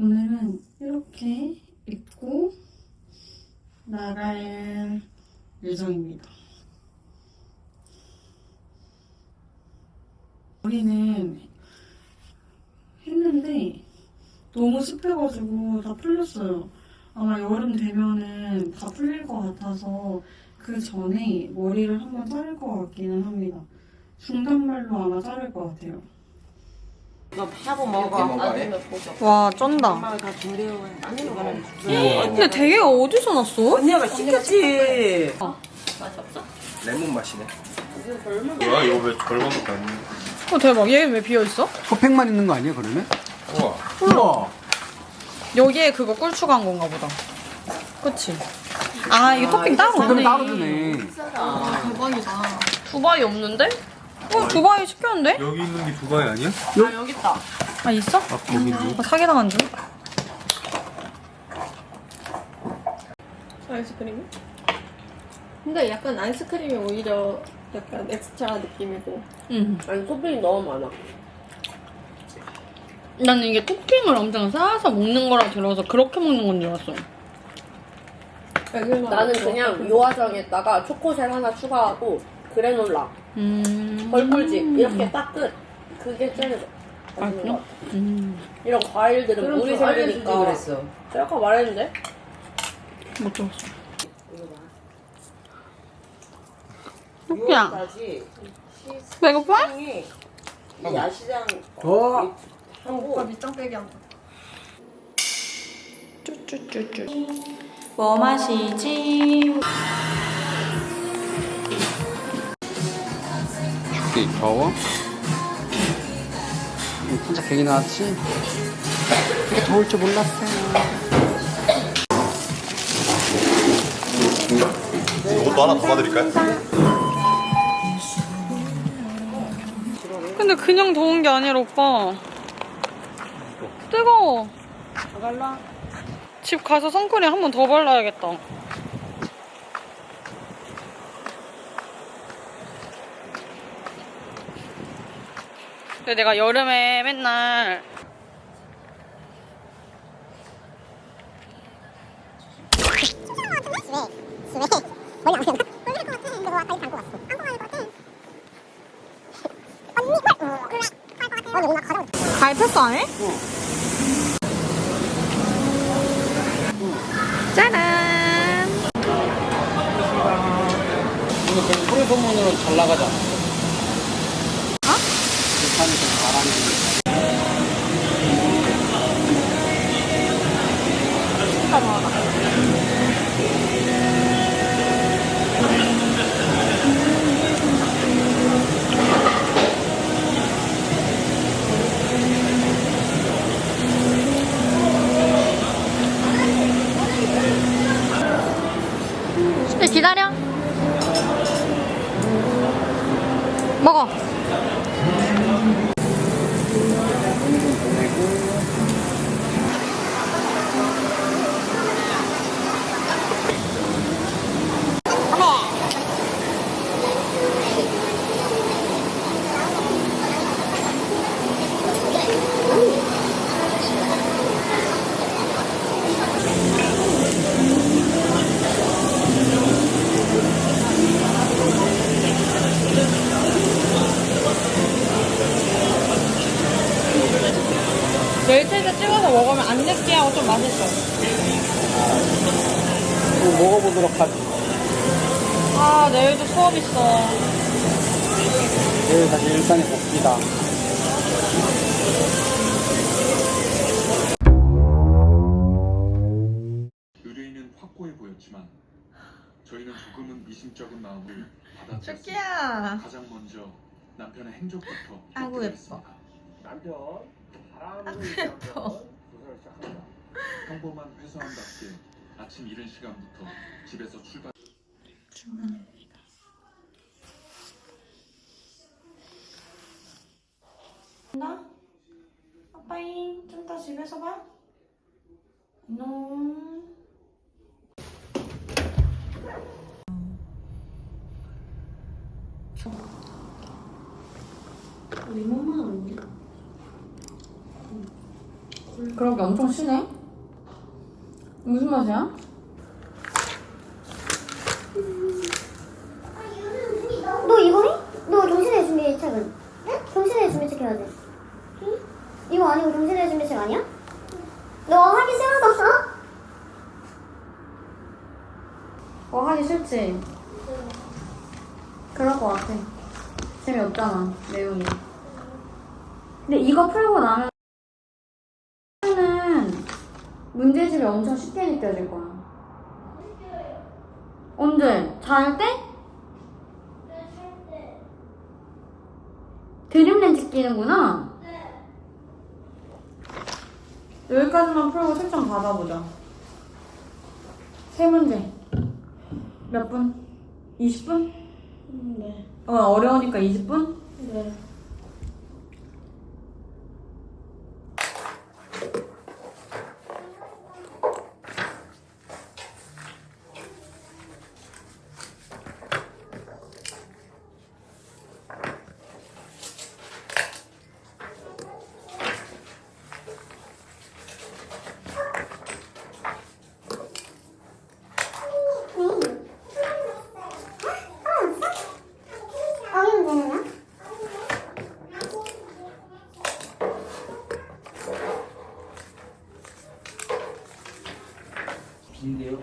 오늘은 이렇게 입고 나갈 예정입니다. 머리는 했는데 너무 습해가지고 다 풀렸어요. 아마 여름 되면은 다 풀릴 것 같아서 그 전에 머리를 한번 자를 것 같기는 합니다. 중단발로 아마 자를 것 같아요. 너 하고 먹어. 아니면 보자. 와 쩐다. 엄마가 다 준비해. 아니면 그냥 근데 되게 어디서 났어? 언니가 시켰지. 맛이 없어? 레몬 맛이네. 뭐야 이거 왜 절반밖에 안 돼? 어 대박. 얘 왜 비어 있어? 토팩만 있는 거 아니야 그러면? 우와 우와 여기에 그거 꿀 추가한 건가 보다. 그치? 아 이게 토핑 따로 그럼 없네. 따로 주네 대박이다. 두바이 없는데? 어 두바이 시켰는데? 여기 있는 게 두바이 아니야? 아 여기 있다. 아 있어? 아 거기 있네 아, 사기 당한 줄? 아이스크림이? 근데 약간 아이스크림이 오히려 약간 엑스트라 느낌이고 응. 아니 토핑이 너무 많아. 나는 이게 토핑을 엄청 쌓아서 먹는 거라 들어서 그렇게 먹는 건 줄 알았어. 나는 그냥 요화정에다가 초코쉘 하나 추가하고 그래놀라, 음. 벌꿀집 이렇게 딱 끝. 그게 제일 아, 맛있는 그래? 것 같아. 음. 이런 과일들은 물이 생기니까. 그랬어. 제가 아까 말했는데. 못 들었어. 토끼야. 까지 배고파? 시장이 이 야시장 어 하고 밑장 빼기 한다. 쭈쭈쭈쭈. 뭐 마시지? 더워? 음, 진짜 괜히 나왔지? 이렇게 더울 줄 몰랐어요 이것도 하나 더 받을까요? 근데 그냥 더운 게 아니라 오빠. 뜨거워. 집 가서 선크림 한 번 더 발라야겠다. 근데 내가 여름에 맨날 가입했어 안 해? 짜란. 이거 그냥 소리 소문으로 잘 나가자 어? 멸치에서 찍어서 먹으면 안 느끼하고 좀 맛있어. 거 먹어보도록 하지 아, 내일도 수업 있어. 내일 다시 일산에 봅시다 의뢰인은 확고해 보였지만 저희는 조금은 미심쩍은 마음을 받아들였습니다. 가장 먼저 남편의 행적부터 아이고, 기록드리겠습니다. 남편 예뻐. 평범한 회사원답게 아침 이른 시간부터 집에서 출발. 나? 아빠잉 좀 더 집에서 봐. 안녕. 리모만 아니야? 그러게 엄청 시네. 무슨 맛이야? 너 이거 해? 너 경신의 준비 책은? 응? 경신의 준비 책 해야지. 응? 이거 아니고 경신의 준비 책 아니야? 너 하기 싫어서 어? 어, 하기 싫지? 그럴 것 같아. 재미없잖아, 내용이. 근데 이거 풀고 나면 는 문제집이 엄청 쉽게 느껴질 거야. 언제? 잘 때? 드림렌즈 끼는구나. 여기까지만 풀고 채점 받아보자. 세 문제. 몇 분? 20분? 네. 어, 어려우니까 20분? 네.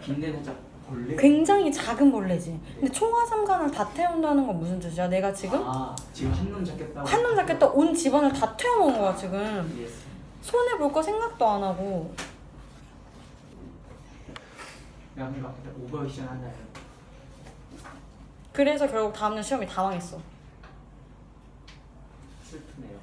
빈대 살짝 벌레? 굉장히 작은 벌레지. 근데 총화삼간을 다 태운다는 건 무슨 뜻이야? 내가 지금 아 지금 한놈 잡겠다고 한 놈 잡겠다 온 집안을 다 태워놓은 거야 지금. 손해 볼 거 생각도 안 하고. 오늘 막 그때 오버액션 한다 그래서 결국 다음날 시험이 다 망했어. 슬프네요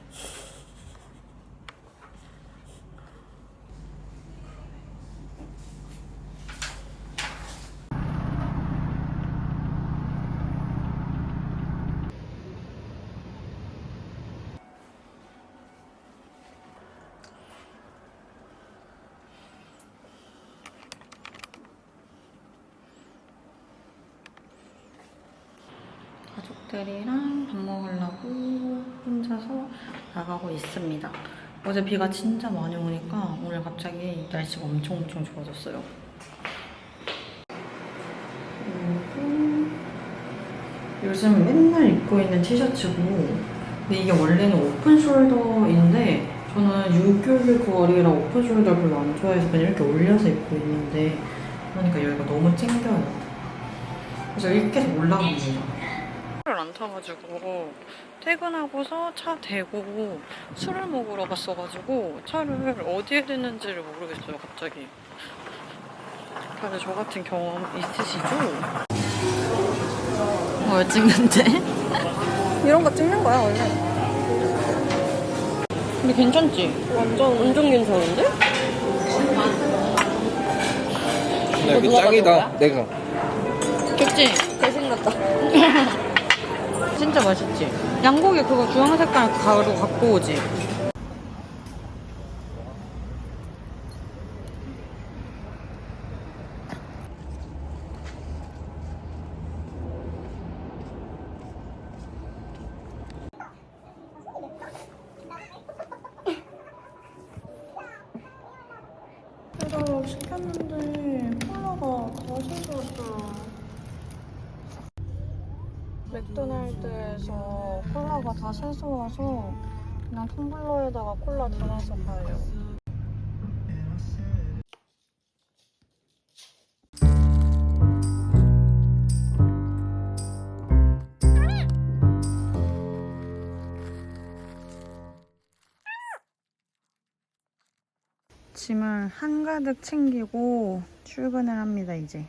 가족들이랑 밥 먹으려고 혼자서 나가고 있습니다. 어제 비가 진짜 많이 오니까 오늘 갑자기 날씨가 엄청 엄청 좋아졌어요. 요즘 맨날 입고 있는 티셔츠고 근데 이게 원래는 오픈 숄더인데 저는 유교를 9월이라 오픈 숄더 별로 안 좋아해서 그냥 이렇게 올려서 입고 있는데 그러니까 여기가 너무 찡겨요. 그래서 이렇게 올라갑니다. 차를 안 타가지고 퇴근하고서 차 대고 술을 먹으러 갔어가지고 차를 어디에 댔는지를 모르겠어요 갑자기 다들 저 같은 경험 있으시죠? 뭘 찍는데? 이런 거 찍는 거야, 원래. 근데 괜찮지? 완전 완전 괜찮은데? 야, 이거 짱이다. 내가. 좋지? 대신 같다. 진짜 맛있지? 양고기 그거 주황 색깔 가루 갖고 오지? 그래서 시켰는데 콜라가 다 씻었어요. 맥도날드에서 콜라가 다 새서 와서 그냥 텀블러에다가 콜라 담아서 가요. 짐을 한가득 챙기고 출근을 합니다, 이제.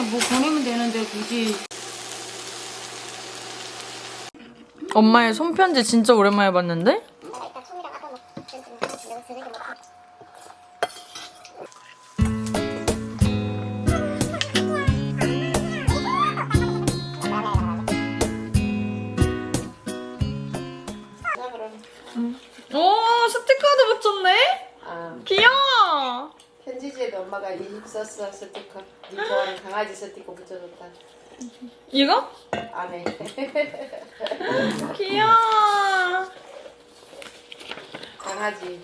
그냥 뭐 보내면 되는데 굳이 엄마의 손편지 진짜 오랜만에 봤는데? 썼어 스티커. 네 좋아하는 강아지 스티커 붙여줬다. 이거? 안에. 귀여워 강아지.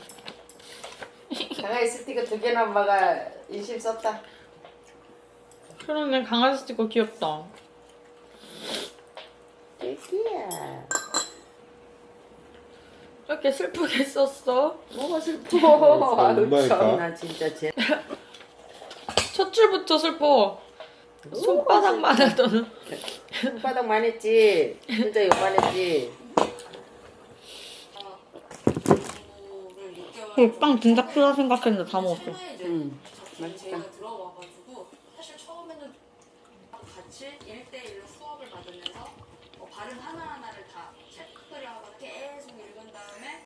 강아지 스티커 두 개나 엄마가 인심 썼다. 그러네 강아지 스티커 귀엽다 애기야. 이렇게 슬프게 썼어 뭐가 슬퍼. 아유, 온다니까. 참나 진짜 쟤. 첫 줄부터 슬퍼 손바닥만 하던 손바닥만 했지. 진짜 요만했지. 빵 진짜 크다 생각했는데 다 먹었어 응. 맛있다. 들어와가지고 사실 처음에는 같이 1